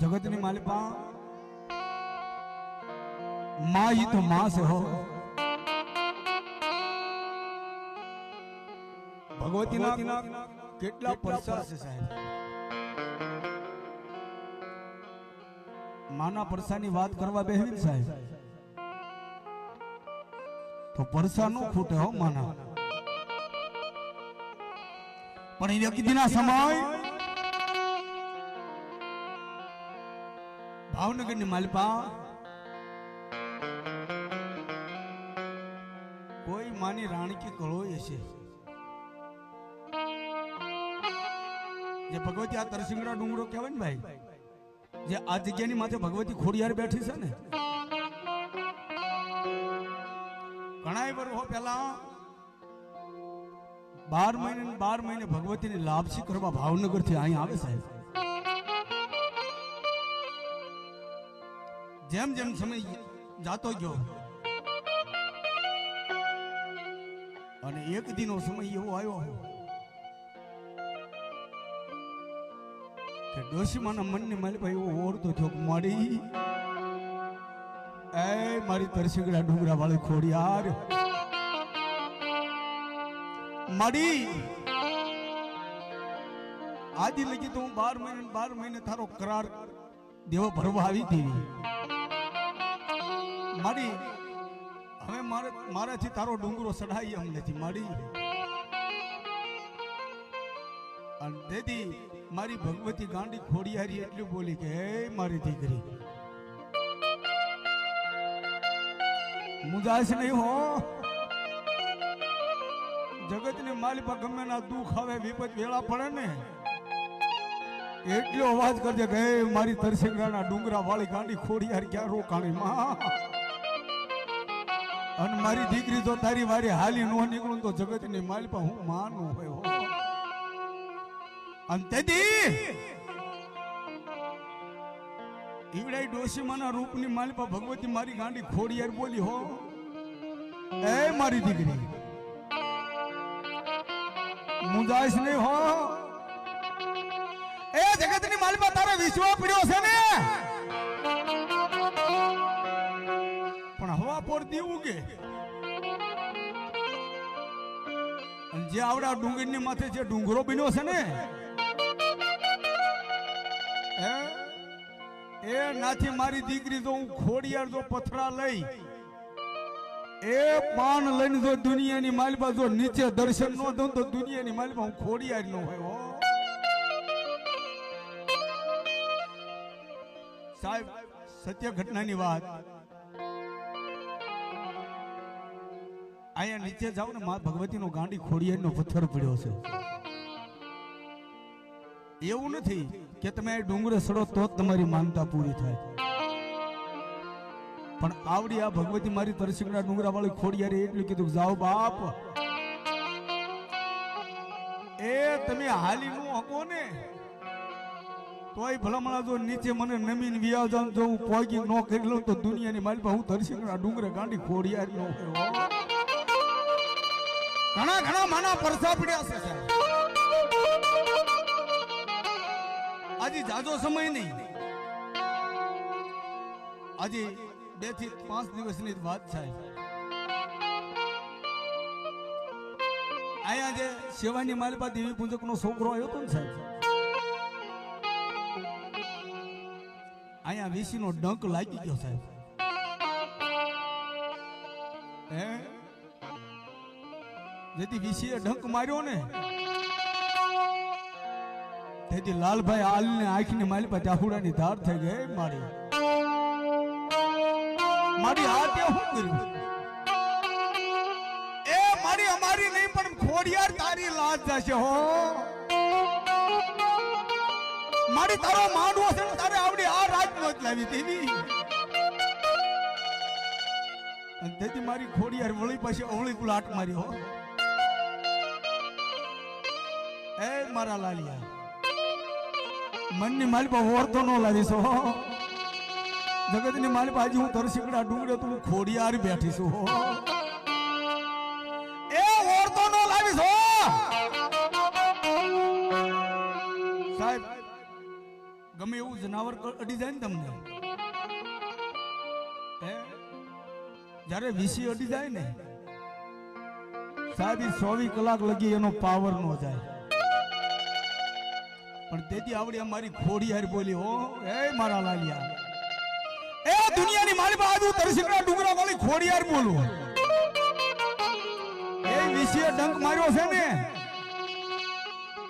જગતની માલિપા માં ઈ તો માં છે હો. ભગવતીના કેટલા પરસા છે સાહેબ? માના પરસાની વાત કરવા બેહવી સાહેબ. તો પરસા નું ખૂટે હો માના. પણ એ વ્યક્તિના સમય ભાવનગરની માલપા. કોઈ માની રાણકી કળો છે જે ભગવતી આ તરસિંગડા ડુંગરો કહેવાય ને ભાઈ, જે આ જગ્યાની માથે ભગવતી ખોડિયાર બેઠી છે ને? ઘણા વર્ષો પહેલા બાર મહિને બાર મહિને ભગવતીની લાપસી કરવા ભાવનગરથી અહીં આવે સાહેબ. જેમ જેમ સમય જાતો ગયો અને એક દિનો સમય એવો આવ્યો કે ડોશીમાના મનને મારી પાસે એવો ઓરતો થયો કે મારી એ મારી તરસીગડા ડુંગરા વાળી ખોડિયાર માડી આજે લગી તો હું બાર મહિને બાર મહિને તારો કરાર દેવો ભરવા આવી હતી મારી હવે મારે, મારાથી તારો ડુંગરો સડાઈ એમ નથી માડી. અને દેદી, મારી ભગવતી ગાંડી ખોડિયારી એટલું બોલી કે, હે મારી દીકરી મુજાશ નહીં હો. જગતની માલિપા ગમે ના દુઃખ આવે વિપત વેળા પડે ને. એટલો અવાજ કરજે કે મારી તરસિંગરાના ડુંગરા વાળી ગાંડી ખોડિયાર ક્યાં રોકાણી માં? અને મારી દીકરી જો તારી વારી હાલી નો નીકળું તો જગતની માલિપા હું માનું હોય અને તેથી ઈવડાઈ ડોશીમાના રૂપની માલિપા ભગવતી મારી ગાંડી ખોડિયાર બોલી હો. એ મારી દીકરી મુંજાઈશ નહીં હો. એ જગતની માલિપા તારો વિશ્વાસ પડ્યો છે ને? પોરતી ઉગે જે આવડા ડુંગરની માથે જે ડુંગરો બન્યો છે ને? એ નાથી મારી દીકરી જો હું ખોડિયાર જો પથરા લઈ, એ પાન લઈને જો દુનિયાની માલબા જો નીચે દર્શન નો દઉં તો દુનિયાની માલબા હું ખોડિયાર નો હોય સાહેબ, સત્ય ઘટનાની વાત. અહીંયા નીચે જાવ ને મા ભગવતીનો ગાંડી ખોડિયારનો પથ્થર પડ્યો છે. એવું નથી કે તમે ડુંગરે સડો તો જ તમારી માનતા પૂરી થાય. પણ આવડી આ ભગવતી મારી તરસિંગડા ડુંગરા વાળી ખોડિયારે એટલું કીધું, જાઓ બાપ. એ તમે હાલી નું હકો ને. તોય ભલામણા જો નીચે મને નમીન વિયા જાઉં જો હું પોગી નો કરી લઉં તો દુનિયાની મારી પાસે હું તરસિંગડા ડુંગરે ગાંડી ખોડિયારી નો. ઘણા ઘણા માના પરસા પડ્યા છે, સાહેબ. આજે જાજો સમય નહીં. આજે બેથી પાંચ દિવસની વાત છે અહીંયા જે સેવાની માલપા દેવી પૂજક નો છોકરો આવ્યો હતો ને, સાહેબ. અહીંયા વીસી નો ડંક લાગી ગયો, સાહેબ. હે? જેથી વીસીએ ઢંક માર્યો ને. તેથી લાલભાઈ હાલને આંખની માલી પર ચાહુડાની ધાર થઈ ગઈ મારી. મારી હાથે શું કર્યું? એ મારી અમારી નહીં, પણ ખોડિયાર તારી લાજ જશે હો. મારી તારો માંડવો છે ને, તારે આવડી આ રાત નો જ લાવી દેવી તેથી મારી ખોડિયાર વળી પછી અવળી ગુલાટ મારી હો. મારા લાલિયા. મનની માલિપા ઓરતો નો લાવીશ હો. જગતની માલિપા આજે હું તરસીકડા ડુંગરે તું ખોડિયાર બેઠીશું હો. એ ઓરતો નો લાવીશ સાહેબ, ગમે એવું જનાવર અડી જાય ને તમને. જ્યારે વીસી અડી જાય ને, સાહેબ ચોવીસ કલાક લગી એનો પાવર નો જાય. પણ તેથી આવડી અમારી ખોડી હારી બોલી હો એ મારા લાલિયા. એ દુનિયાની મારી બાજુ તરસીકડા ડુંગરા વાળી ખોડી હાર બોલું એ વિશે ડંક માર્યો છે ને.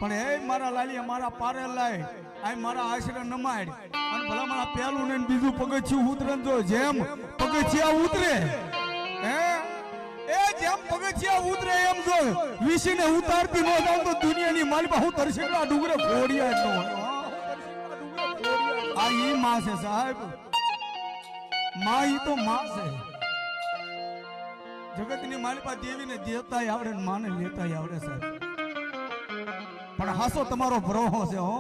પણ એ મારા લાલિયા મારા પારે લાય આ મારા આશરે નમાડ. અને ભલા મારા પેલું ને બીજું પગથિયું ઉતરે જો જેમ પગથિયા ઉતરે. હે? પગથિયા ઉતરે એમ જો, વિશીને ઉતારતી નો જાવ તો દુનિયાની પાસે હું તરસેકડા ડુંગરે ફોડિયા જ આ ઈ માં છે સાહેબ. માં ઈ તો માં છે. જગતની માલિપા દેવીને દેતાય આવડે ને માને લેતાય આવડે સાહેબ. પણ હાસો તમારો ભરોહો છે, હો.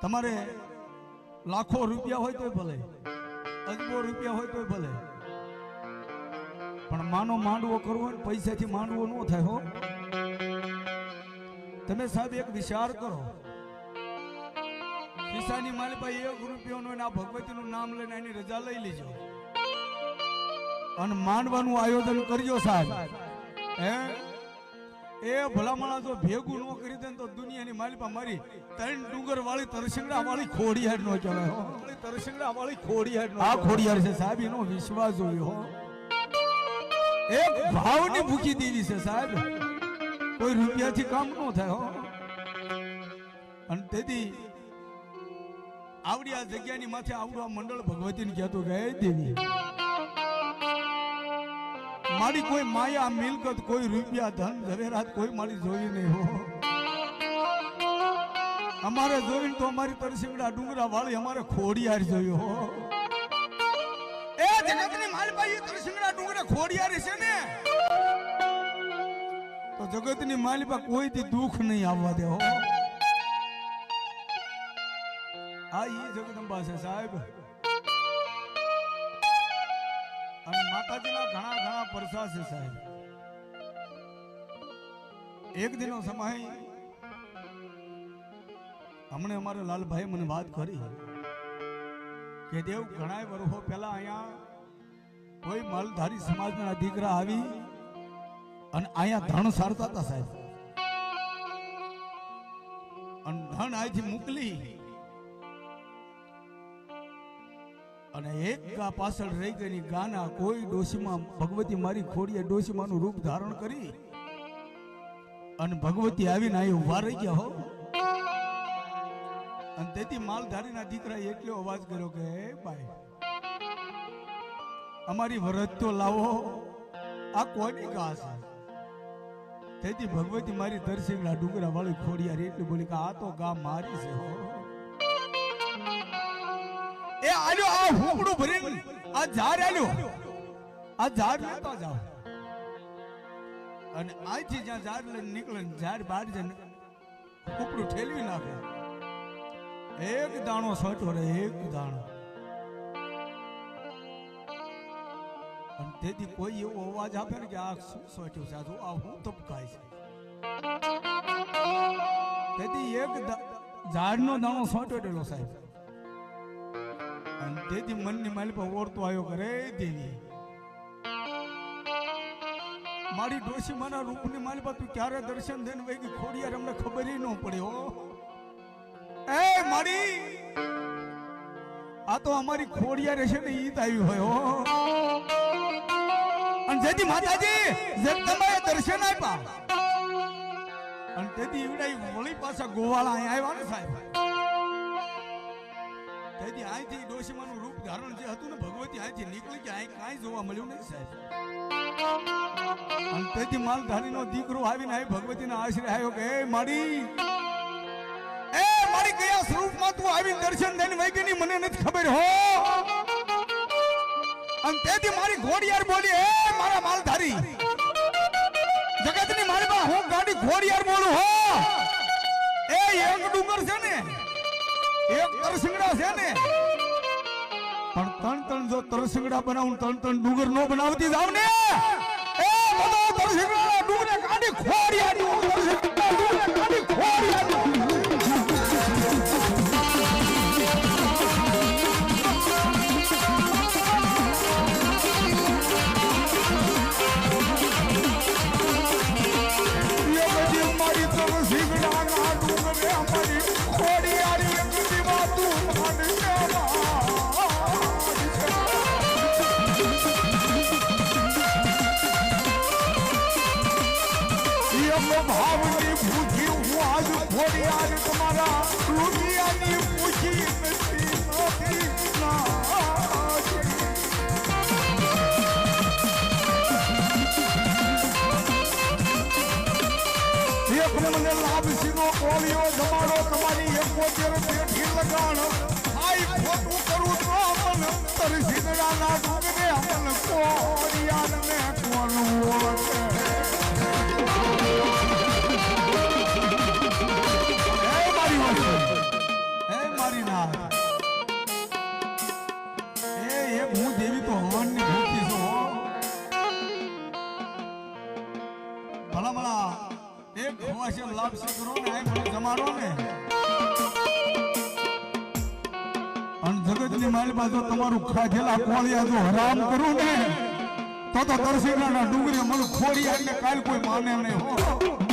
તમારે લાખો રૂપિયા હોય તોય ભલે, અજબો રૂપિયા હોય તોય ભલે. પણ માનો માંડવો કરવો ને પૈસાથી માંડવો ન થાય હો. તમે સાહેબ એક વિચાર કરો. ખિસ્સાની માલિપા એક રૂપિયાનો આ ભગવતીનું નામ લઈને એની રજા લઈ લેજો. અને માંડવાનું આયોજન કરજો સાહેબ. હે? એ ભલામણા જો ભેગું ન કરી દે તો દુનિયાની માલિપા મારી ત્રણ ડુંગર વાળી તરસિંગડા વાળી ખોડિયાર નો કહેવાય તરસિંગડા વાળી ખોડિયાર આ ખોડિયાર છે સાહેબ એનો વિશ્વાસ જોયો હો. એક ભાવની ભૂખી દેવી છે સાહેબ. કોઈ રૂપિયાથી કામ ન થાય, હો. અને તેથી આવડી આ જગ્યાની માથે આવડું મંડળ ભગવતીને કહેતું કે દેવી, મારી કોઈ માયા, મિલકત, કોઈ રૂપિયા, ધન, ઝવેરાત કોઈ મારી જોઈ નહીં, હો. અમારે જોઈને તો અમારી તરસીમડા ડુંગરા વાળી અમારે ખોડિયાર જોયું, હો. ખોડિયાર છે ને? તો જગતની માલિપા કોઈથી દુઃખ નહીં આવવા દે હો. આ ઈ જગદંબા છે સાહેબ. અને માતાજીના ઘણા ઘણા પરસા છે સાહેબ. એક દિનો સમય હમણે અમારે લાલભાઈ મને વાત કરી કે દેવ ઘણા વર્ષો પહેલા અહીંયા કોઈ માલધારી સમાજના દીકરા આવી અને અહીંયા ધણ સારતા હતા સાહેબ. અને ધણ અહીંથી મોકલી. અને એક ગા પાછળ રહી ગઈ ગાના કોઈ ડોશીમાં ભગવતી મારી ખોડીએ ડોશીમાનું રૂપ ધારણ કરી. અને ભગવતી આવીને અહીં ઊભા રહી ગયા હો. અને તેથી માલધારીના દીકરાએ એટલો અવાજ કર્યો કે ભાઈ અમારી વરત તો લાવો. આ કોની કા છે? તેથી ભગવતી મારી દર્શિંગલા ડુંગરા વાળી ખોડિયા એટલી બોલી કે આ તો ગા મારી છે એ આલ્યો, આ હુકડું ભરીને આ ઝાડ આલ્યો. આ ઝાડ લેતા જાઓ. અને અહીંથી જ્યાં ઝાડ લઈને નીકળે ઝાડ બહાર જઈને હુકડું ઠેલવી નાખે. એક દાણો સચો રે એક દાણો. અને તેથી કોઈ એવો અવાજ આપે ને કે આ શું સોટ્યું છે? આ હું તપકાય છે. તેથી એક ઝાડનો દાણો સોટેલો સાહેબ. અને તેથી મનની માલી ઓળતો આવ્યો કરે દેવી, મારી ડોશી મારા રૂપની માલી તું ક્યારે દર્શન દેન વઈ ગઈ? ખોડિયાર અમને ખબર ન પડ્યો એ મારી, આ તો અમારી ખોડિયાર છે ને ઈત આવી હોય, હો. અને જેથી માતાજી જગદંબાએ દર્શન આપ્યા. અને તેથી ઈવડા વળી પાછા ગોવાળા અહીંયા આવ્યા ને સાહેબ. તેથી અહીંથી ડોશીમાનું રૂપ ધારણ જે હતું ને ભગવતી અહીંથી નીકળી કે અહીં કાંઈ જોવા મળ્યું નહીં સાહેબ. અને તેથી માલધારીનો દીકરો આવીને અહીં ભગવતીના આશરે આવ્યો કે, એ મારી એ મારી કયા સ્વરૂપમાં તું આવીને દર્શન થઈને વૈગી મને નથી ખબર હો? અને તેથી મારી ઘોડિયાર બોલી એ મારા માલધારી, જગતની મારી પાસે હું ગાડી ઘોડિયાર બોલું, હો. એ એક ડુંગર છે ને, એક તરસિંગડા છે ને. પણ ત્રણ ત્રણ જો તરસિંગડા બનાવું ત્રણ ત્રણ ડુંગર નો બનાવતી જાવ ને. એ બધો તરસિંગડા ડુંગરે કાઢી ખોડિયા ડુંગર ભાવની ભૂખી હું આજ ફોડી આજ તમારા કોળિયો જમાડો તમારી એકોતેર પેઠી લગાણ આઈ ખોટું કરું તો મન તરસીદડાના ડુંગરે મન કોળિયાને કોણ ઓળખે અને મારી માલિકા તમારું ખાધેલા કોળિયા જો હરામ કરું ને, તો તો દર્શિકાના ડુંગરે મને ખોડી એટલે કાલ કોઈ માને નહીં